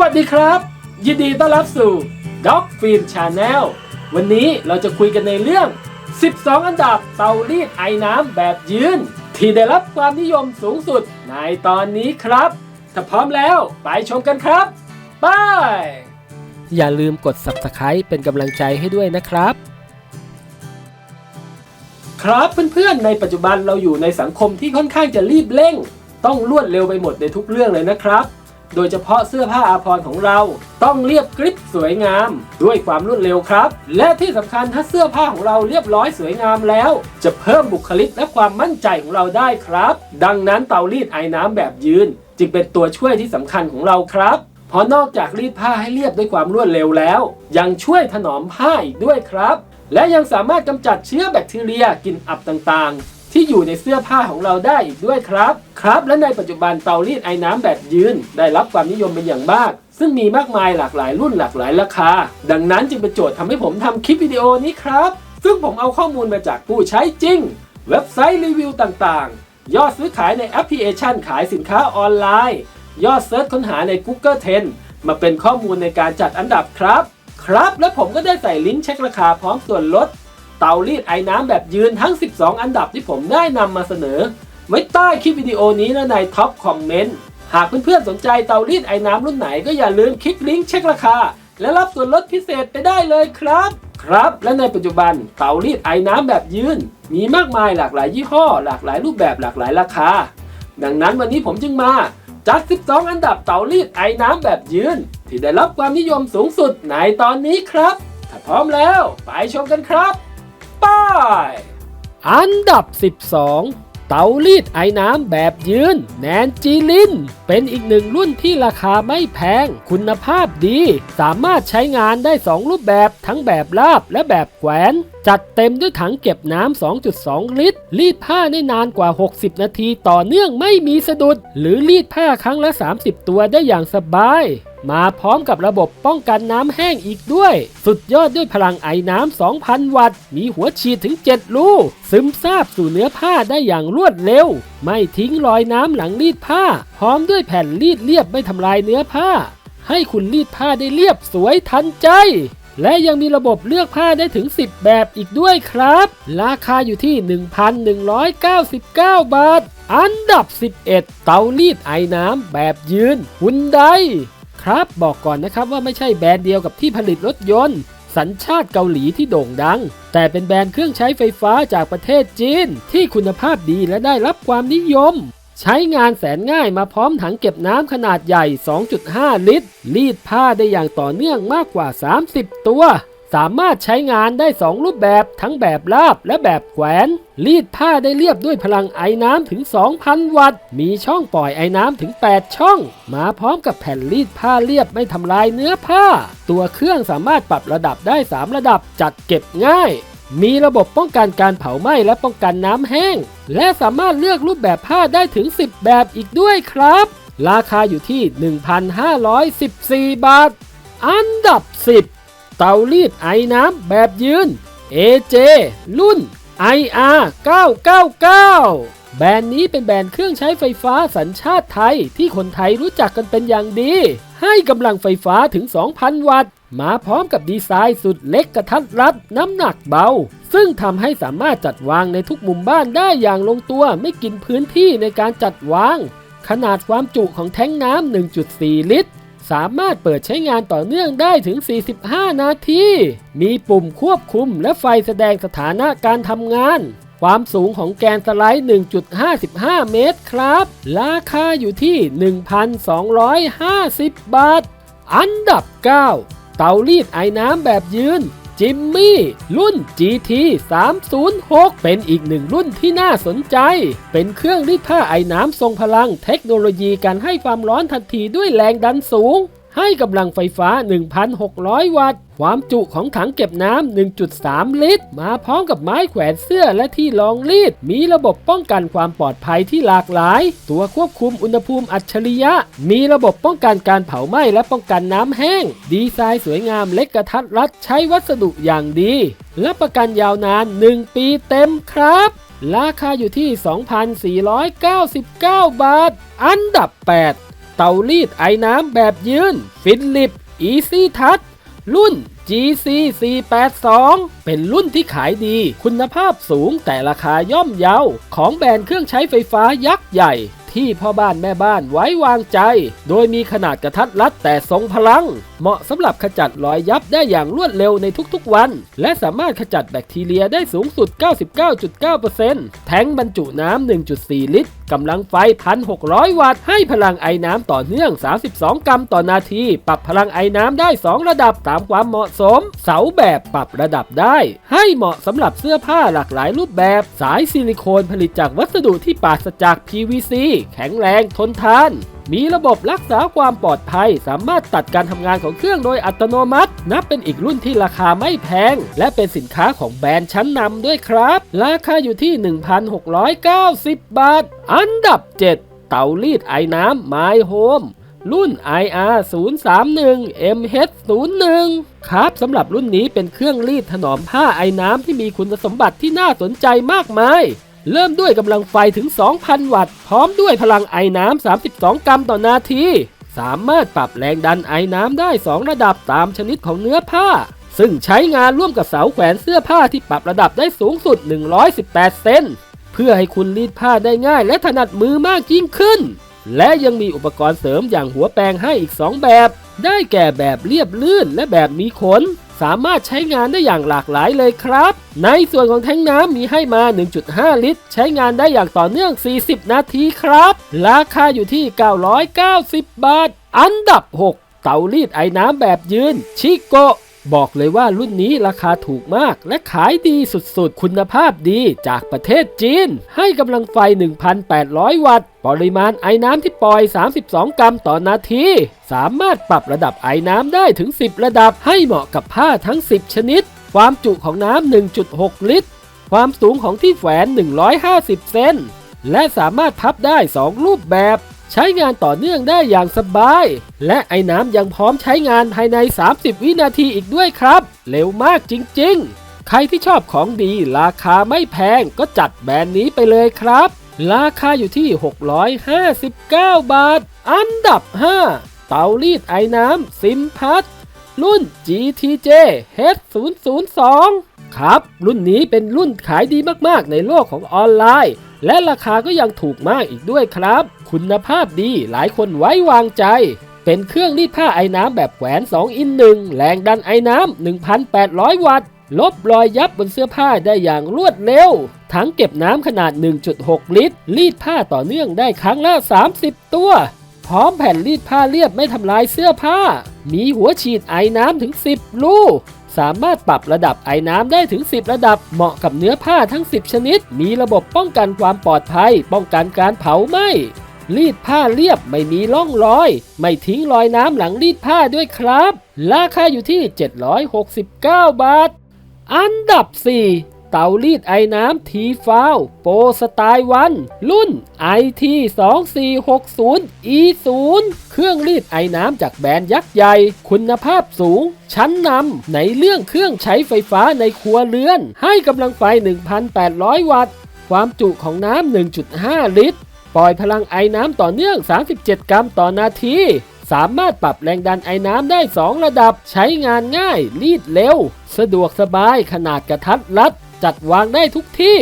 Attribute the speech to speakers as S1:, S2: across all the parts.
S1: วัสดีครับ ยินดีต้อนรับสู่ Dog Film Channel วันนี้เราจะคุยกันในเรื่อง 12 อันดับเตารีดไอน้ำแบบยืน ที่ได้รับความนิยมสูงสุดในตอนนี้ครับ ถ้าพร้อมแล้วไปชมกันครับไปอย่าลืมกด Subscribe เป็นกำลังใจให้ด้วยนะครับ ครับเพื่อนๆ ในปัจจุบันเราอยู่ในสังคมที่ค่อนข้างจะรีบเร่ง ต้องรวดเร็วไปหมดในทุกเรื่องเลยนะครับ โดยเฉพาะเสื้อผ้าอาภรณ์ของเรา ต้องเรียบกริบสวยงาม ด้วยความรวดเร็วครับ และที่สำคัญถ้าเสื้อผ้าของเราเรียบร้อยสวยงามแล้ว จะเพิ่มบุคลิกและความมั่นใจของเราได้ครับ ดังนั้นเตารีดไอ้น้ำแบบยืน จึงเป็นตัวช่วยที่สำคัญของเราครับเพราะนอกจากรีดผ้าให้เรียบด้วยความรวดเร็วแล้ว ยังช่วยถนอมผ้าอีกด้วยครับ และยังสามารถกำจัดเชื้อแบคทีเรียกลิ่นอับต่างๆ ที่อยู่ในเสื้อผ้าของเราได้อีกด้วยครับ ครับและในปัจจุบันเตารีดไอ้น้ำแบบยืน ได้รับความนิยมเป็นอย่างมาก ซึ่งมีมากมายหลากหลายรุ่นหลากหลายราคา ดังนั้นจึงเป็นโจทย์ทำให้ผมทำคลิปวิดีโอนี้ครับ ซึ่งผมเอาข้อมูลมาจากผู้ใช้จริง เว็บไซต์รีวิวต่างๆ ยอดซื้อขายในแอปพลิเคชันขายสินค้าออนไลน์ ยอดเซิร์ชค้นหาใน Google Trend มาเป็นข้อมูลในการจัดอันดับครับ ครับและผมก็ได้ใส่ลิงก์เช็คราคาพร้อมส่วนลด เตารีดไอ้น้ำแบบยืนทั้ง 12 อันดับที่ผมได้นำมาเสนอ ไว้ใต้คลิปวิดีโอนี้และในท็อปคอมเมนต์ หากเพื่อนๆสนใจเตารีดไอ้น้ำรุ่นไหนก็อย่าลืมคลิกลิงก์เช็คราคา และรับส่วนลดพิเศษไปได้เลยครับ ครับ และในปัจจุบันเตารีดไอ้น้ำแบบยืน มีมากมายหลากหลายยี่ห้อ หลากหลายรูปแบบหลากหลายราคา ดังนั้นวันนี้ผมจึงมาจัด 12 อันดับเตารีดไอ้น้ำแบบยืน ที่ได้รับความนิยมสูงสุดในตอนนี้ครับ ถ้าพร้อมแล้ว ไปชมกันครับ อันดับ 12 เตารีดไอ้น้ำแบบยืน แนนจีลิน เป็นอีกหนึ่งรุ่นที่ราคาไม่แพง คุณภาพดี สามารถใช้งานได้ 2 รูปแบบทั้งแบบราบและแบบแขวน จัดเต็มด้วยถังเก็บน้ำ 2.2 ลิตร รีดผ้าได้นานกว่า 60 นาทีต่อเนื่องไม่มีสะดุด หรือรีดผ้าครั้งละ 30 ตัวได้อย่างสบาย มาพร้อมกับระบบป้องกันน้ำแห้งอีกด้วย สุดยอดด้วยพลังไอน้ำ 2,000 วัตต์ มีหัวฉีดถึง7รูซึมซาบสู่เนื้อผ้าได้อย่างรวดเร็ว ไม่ทิ้งรอยน้ำหลังรีดผ้า พร้อมด้วยแผ่นรีดเรียบไม่ทำลายเนื้อผ้า ให้คุณรีดผ้าได้เรียบสวยทันใจ และยังมีระบบเลือกผ้าได้ถึง 10 แบบอีกด้วยครับ ราคาอยู่ที่ 1,199 บาท อันดับ 11 เตารีดไอน้ำแบบยืนฮุนได ครับ บอกก่อนนะครับว่าไม่ใช่แบรนด์เดียวกับที่ผลิตรถยนต์ สัญชาติเกาหลีที่โด่งดัง แต่เป็นแบรนด์เครื่องใช้ไฟฟ้าจากประเทศจีน ที่คุณภาพดีและได้รับความนิยม ใช้งานแสนง่ายมาพร้อมถังเก็บน้ำขนาดใหญ่ 2.5 ลิตร รีดผ้าได้อย่างต่อเนื่องมากกว่า 30 ตัว สามารถใช้งานได้ 2 รูปแบบทั้งแบบราบและแบบแขวน รีดผ้าได้เรียบด้วยพลังไอน้ำถึง 2,000 วัตต์ มีช่องปล่อยไอน้ำถึง 8 ช่อง มาพร้อมกับแผ่นรีดผ้าเรียบไม่ทำลายเนื้อผ้า ตัวเครื่องสามารถปรับระดับได้ 3 ระดับจัดเก็บง่าย มีระบบป้องกันการเผาไหม้และป้องกันน้ำแห้ง และสามารถเลือกรูปแบบผ้าได้ถึง 10 แบบอีกด้วยครับ ราคาอยู่ที่ 1,514 บาท อันดับ 10 เตารีดไอน้ำแบบยืน AJ รุ่น IR 999 แบรนด์นี้เป็นแบรนด์เครื่องใช้ไฟฟ้าสัญชาติไทยที่คนไทยรู้จักกันเป็นอย่างดี ให้กำลังไฟฟ้าถึง 2,000 วัตต์ มาพร้อมกับดีไซน์สุดเล็กกระทัดรัดน้ำหนักเบา ซึ่งทำให้สามารถจัดวางในทุกมุมบ้านได้อย่างลงตัวไม่กินพื้นที่ในการจัดวาง ขนาดความจุของแท้งน้ำ 1.4 ลิตร สามารถเปิดใช้งานต่อเนื่องได้ถึง 45 นาที มีปุ่มควบคุมและไฟแสดงสถานะการทำงาน ความสูงของแกนสไลด์ 1.55 เมตรครับ ราคาอยู่ที่ 1,250 บาท อันดับ 9 เตารีดไอ้น้ำแบบยืน จิมมี่ รุ่น GT 306 เป็นอีกหนึ่งรุ่นที่น่าสนใจ เป็นเครื่องรีดผ้าไอ้น้ำทรงพลังเทคโนโลยีการให้ความร้อนทันทีด้วยแรงดันสูง ให้กำลังไฟฟ้า 1,600 วัตต์ ความจุของถังเก็บน้ำ 1.3 ลิตร มาพร้อมกับไม้แขวนเสื้อและที่รองรีด มีระบบป้องกันความปลอดภัยที่หลากหลาย ตัวควบคุมอุณหภูมิอัจฉริยะ มีระบบป้องกันการเผาไหม้และป้องกันน้ำแห้ง ดีไซน์สวยงามเล็กกระทัดรัดใช้วัสดุอย่างดี และประกันยาวนาน 1 ปีเต็มครับ ราคาอยู่ที่ 2,499 บาท อันดับ 8 เตารีดไอ้น้ำแบบยืน ฟิลิป Easy Touch รุ่น GC 482 เป็นรุ่นที่ขายดี คุณภาพสูงแต่ราคาย่อมเยา ของแบรนด์เครื่องใช้ไฟฟ้ายักษ์ใหญ่ ที่พ่อบ้านแม่บ้านไว้วางใจ โดยมีขนาดกระทัดรัดแต่ทรงพลัง เหมาะสำหรับขจัดรอยยับได้อย่างรวดเร็วในทุกๆวัน และสามารถขจัดแบคทีเรียได้สูงสุด 99.9%แทงบรรจุน้ำ 1.4 ลิตร กำลังไฟ 1,600 วัตต์ ให้พลังไอน้ำต่อเนื่อง 32 กรัมต่อนาที ปรับพลังไอน้ำได้ 2 ระดับตามความเหมาะสม เสาแบบปรับระดับได้ ให้เหมาะสำหรับเสื้อผ้าหลากหลายรูปแบบ สายซิลิโคนผลิตจากวัสดุที่ปราศจาก PVC แข็งแรงทนทาน มีระบบรักษาความปลอดภัย สามารถตัดการทำงานของเครื่องโดยอัตโนมัติ นับเป็นอีกรุ่นที่ราคาไม่แพง และเป็นสินค้าของแบรนด์ชั้นนำด้วยครับ ราคาอยู่ที่ 1,690 บาท อันดับ 7 เตารีดไอ้น้ำ My Home รุ่น IR 031 MH 01ครับสำหรับรุ่นนี้เป็นเครื่องรีดถนอมผ้าไอ้น้ำที่มีคุณสมบัติที่น่าสนใจมากมาย เริ่มด้วยกำลังไฟถึง 2,000 วัตต์ พร้อมด้วยพลังไอ้น้ำ 32 กรัมต่อนาที สามารถปรับแรงดันไอ้น้ำได้ 2 ระดับตามชนิดของเนื้อผ้า ซึ่งใช้งานร่วมกับเสาแขวนเสื้อผ้าที่ปรับระดับได้สูงสุด 118 เซน เพื่อให้คุณรีดผ้าได้ง่ายและถนัดมือมากยิ่งขึ้น และยังมีอุปกรณ์เสริมอย่างหัวแปรงให้อีก 2 แบบ ได้แก่แบบเรียบลื่นและแบบมีขน สามารถใช้งานได้อย่างหลากหลายเลยครับ ในส่วนของแทงน้ำมีให้มา 1.5 ลิตร ใช้งานได้อย่างต่อเนื่อง 40 นาทีครับ ราคาอยู่ที่ 990 บาท อันดับ 6 เตารีดไอ้น้ำแบบยืน ชิโก บอกเลยว่ารุ่นนี้ราคาถูกมาก และขายดีสุดๆ คุณภาพดีจากประเทศจีน ให้กำลังไฟ 1,800 วัตต์ ปริมาณไอ้น้ำที่ปล่อย 32 กรัมต่อนาที สามารถปรับระดับไอ้น้ำได้ถึง 10 ระดับให้เหมาะกับผ้าทั้ง 10 ชนิด ความจุของน้ำ 1.6 ลิตร ความสูงของที่แฝน150 เซน และสามารถพับได้ 2 รูปแบบ ใช้งานต่อเนื่องได้อย่างสบาย และไอ้น้ำยังพร้อมใช้งานภายใน 30 วินาทีอีกด้วยครับ เร็วมากจริงๆ ใครที่ชอบของดีราคาไม่แพงก็จัดแบรนด์นี้ไปเลยครับ ราคาอยู่ที่ 659 บาท อันดับ 5 เตารีดไอ้น้ำซิมพัทรุ่น GTJ H002 ครับ รุ่นนี้เป็นรุ่นขายดีมากๆ ในโลกของออนไลน์ และราคาก็ยังถูกมากอีกด้วยครับ คุณภาพดีหลายคนไว้วางใจ เป็นเครื่องรีดผ้าไอ้น้ำแบบแขวน 2 อินหนึ่งแรงดันไอ้น้ำ 1,800 วัตต์ ลบรอยยับบนเสื้อผ้าได้อย่างรวดเร็วถังเก็บน้ำขนาด 1.6 ลิตร รีดผ้าต่อเนื่องได้ครั้งละ 30 ตัว พร้อมแผ่นรีดผ้าเรียบไม่ทำลายเสื้อผ้า มีหัวฉีดไอ้น้ำถึง 10 ลูกสามารถปรับระดับไอ้น้ำได้ถึง 10 ระดับ เหมาะกับเนื้อผ้าทั้ง 10 ชนิด มีระบบป้องกันความปลอดภัย ป้องกันการเผาไหม้ รีดผ้าเรียบไม่มีร่องรอย ไม่ทิ้งรอยน้ำหลังรีดผ้าด้วยครับ ราคาอยู่ที่ 769 บาท อันดับ 4เตารีดไอ้น้ำทีฟาวโปรสไตล์วัน รุ่น IT 2460 E0 เครื่องรีดไอ้น้ำจากแบรนด์ยักษ์ใหญ่ คุณภาพสูง ชั้นนำในเรื่องเครื่องใช้ไฟฟ้าในครัวเรือน ให้กำลังไฟ 1,800 วัตต์ ความจุของน้ำ 1.5 ลิตร ปล่อยพลังไอ้น้ำต่อเนื่อง 37 กรัมต่อนาที สามารถปรับแรงดันไอ้น้ำได้ 2 ระดับ ใช้งานง่าย รีดเร็ว สะดวกสบายขนาดกระทัดรัด จัดวางได้ทุกที่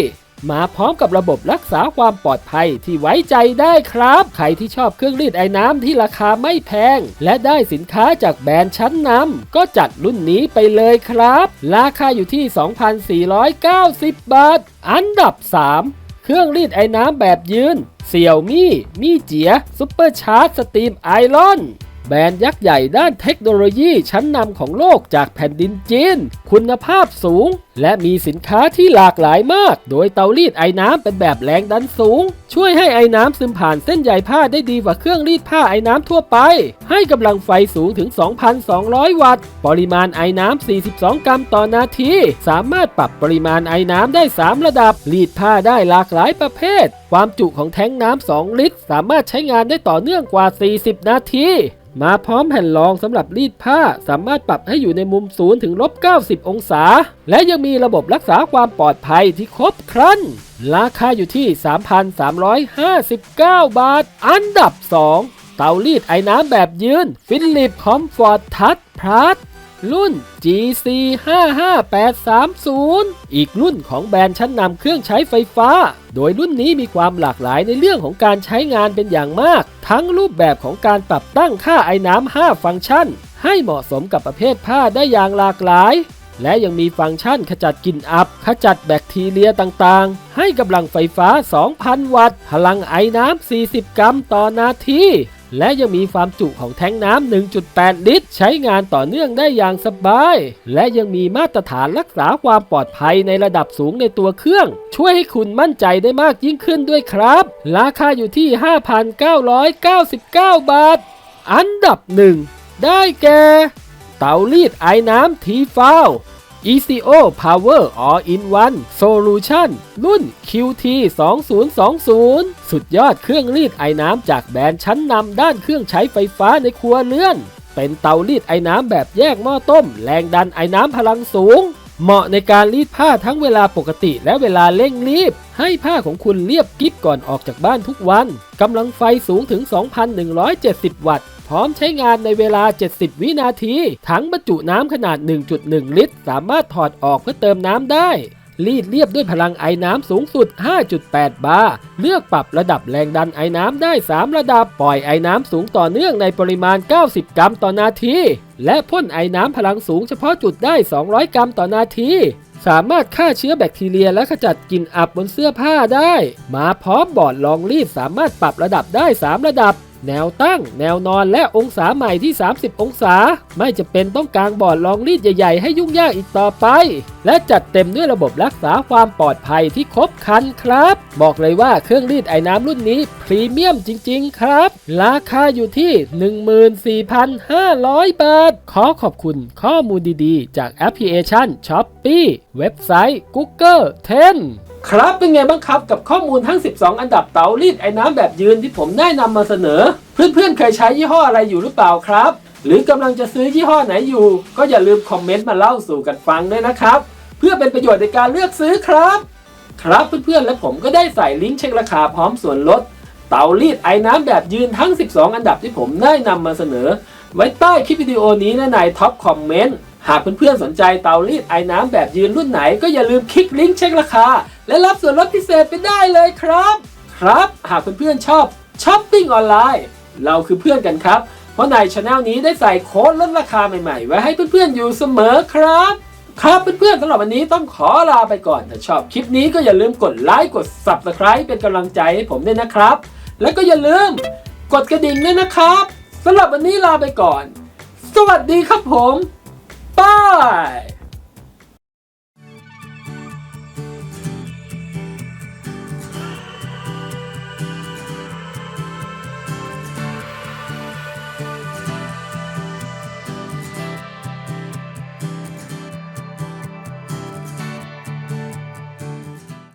S1: มาพร้อมกับระบบรักษาความปลอดภัยที่ไว้ใจได้ครับ ใครที่ชอบเครื่องรีดไอ้น้ำที่ราคาไม่แพง และได้สินค้าจากแบรนด์ชั้นนำก็จัดรุ่นนี้ไปเลยครับ ราคาอยู่ที่ 2,490 บาท อันดับ 3 เครื่องรีดไอ้น้ำแบบยืน เสี่ยวมี่มี่เจียซุปเปอร์ชาร์จสตรีมไอรอน แบรนด์ยักษ์ใหญ่ด้านเทคโนโลยีชั้นนำของโลกจากแผ่นดินจีน คุณภาพสูง และมีสินค้าที่หลากหลายมาก โดยเตารีดไอ้น้ำเป็นแบบแรงดันสูง ช่วยให้ไอ้น้ำซึมผ่านเส้นใยผ้าได้ดีกว่าเครื่องรีดผ้าไอ้น้ำทั่วไป ให้กำลังไฟสูงถึง 2,200 วัตต์ ปริมาณไอ้น้ำ 42 กรัมต่อนาที สามารถปรับปริมาณไอ้น้ำได้ 3 ระดับ รีดผ้าได้หลากหลายประเภท ความจุของแท้งน้ำ 2 ลิตร สามารถใช้งานได้ต่อเนื่องกว่า 40 นาที มาพร้อมแผ่นรองสำหรับรีดผ้าสามารถปรับให้อยู่ในมุมศูนย์ถึงลบ90 องศา และยังมีระบบรักษาความปลอดภัยที่ครบครัน ราคาอยู่ที่ 3,359 บาท อันดับ 2 เตารีดไอ้น้ำแบบยืน ฟิลิปคอมฟอร์ตทัชพลัส รุ่น GC 55830 อีกรุ่นของแบรนด์ชั้นนำเครื่องใช้ไฟฟ้า โดยรุ่นนี้มีความหลากหลายในเรื่องของการใช้งานเป็นอย่างมาก ทั้งรูปแบบของการปรับตั้งค่าไอ้น้ำ 5 ฟังก์ชัน ให้เหมาะสมกับประเภทผ้าได้อย่างหลากหลาย และยังมีฟังก์ชันขจัดกลิ่นอับ ขจัดแบคทีเรียต่างๆ ให้กำลังไฟฟ้า 2,000 วัตต์ พลังไอ้น้ำ 40 กรัมต่อนาที และยังมีความจุของแทงน้ำ 1.8 ลิตร ใช้งานต่อเนื่องได้อย่างสบาย และยังมีมาตรฐานรักษาความปลอดภัยในระดับสูงในตัวเครื่อง ช่วยให้คุณมั่นใจได้มากยิ่งขึ้นด้วยครับ ราคาอยู่ที่ 5,999 บาท อันดับหนึ่งได้แก่ เตารีดไอ้น้ำทีฟาว ECO Power All in One Solution รุ่น QT 2020 สุดยอดเครื่องรีดไอ้น้ำจากแบรนด์ชั้นนำด้านเครื่องใช้ไฟฟ้าในครัวเรือน เป็นเตารีดไอ้น้ำแบบแยกหม้อต้ม แรงดันไอ้น้ำพลังสูง เหมาะในการรีดผ้าทั้งเวลาปกติและเวลาเร่งรีบ ให้ผ้าของคุณเรียบกิบก่อนออกจากบ้านทุกวัน กำลังไฟสูงถึง 2,170 วัตต์ พร้อมใช้งานในเวลา 70 วินาที ถังบรรจุน้ำขนาด 1.1 ลิตร สามารถถอดออกเพื่อเติมน้ำได้ รีดเรียบด้วยพลังไอ้น้ำสูงสุด 5.8 บาร์ เลือกปรับระดับแรงดันไอ้น้ำได้ 3 ระดับ ปล่อยไอ้น้ำสูงต่อเนื่องในปริมาณ 90 กรัมต่อนาที และพ่นไอ้น้ำพลังสูงเฉพาะจุดได้ 200 กรัมต่อนาทีสามารถฆ่าเชื้อแบคทีเรียและขจัดกลิ่นอับบนเสื้อผ้าได้ มาพร้อมบอร์ดรองรีดสามารถปรับระดับได้ 3 ระดับ แนวตั้ง แนวนอนและองศาใหม่ที่ 30 องศา ไม่จะเป็นต้องกางบอร์ดรองรีดใหญ่ๆ ให้ยุ่งยากอีกต่อไป และจัดเต็มด้วยระบบรักษาความปลอดภัยที่ครบครันครับ บอกเลยว่าเครื่องรีดไอ้น้ำรุ่นนี้พรีเมียมจริง ๆ ครับ ราคาอยู่ที่ 14,500 บาท ขอขอบคุณข้อมูลดีๆ จากแอปพลิเคชัน s h อ p e e เว็บไซต์ Google 10 ครับเป็นไงบ้างครับกับข้อมูลทั้ง 12 อันดับเตารีดไอ้น้ำแบบยืนที่ผมได้นำมาเสนอ เพื่อนๆเคยใช้ยี่ห้ออะไรอยู่หรือเปล่าครับ หรือกำลังจะซื้อยี่ห้อไหนอยู่ ก็อย่าลืมคอมเมนต์มาเล่าสู่กันฟังด้วยนะครับ เพื่อเป็นประโยชน์ในการเลือกซื้อครับ ครับเพื่อนๆและผมก็ได้ใส่ลิงก์เช็คราคาพร้อมส่วนลด เตารีดไอ้น้ำแบบยืนทั้ง 12 อันดับที่ผมได้นำมาเสนอ ไว้ใต้คลิปวิดีโอนี้และในท็อปคอมเมนต์หากเพื่อนๆสนใจเตารีดไอ้น้ำแบบยืนรุ่นไหน ก็อย่าลืมคลิกลิงก์เช็คราคา และรับส่วนลดพิเศษไปได้เลยครับ ครับ หากเพื่อนๆชอบช้อปปิ้งออนไลน์ เราคือเพื่อนกันครับ เพราะในช anel นี้ได้ใส่โค้ดลดราคาใหม่ๆ ไว้ให้เพื่อนๆอยู่เสมอครับ ครับเพื่อนๆสำหรับวันนี้ต้องขอลาไปก่อน ถ้าชอบคลิปนี้ก็อย่าลืมกดไลค์กด Subscribe เป็นกำลังใจให้ผมด้วยนะครับ แล้วก็อย่าลืมกดกระดิ่งด้วยนะครับสำหรับวันนี้ลาไปก่อน สวัสดีครับผมบาย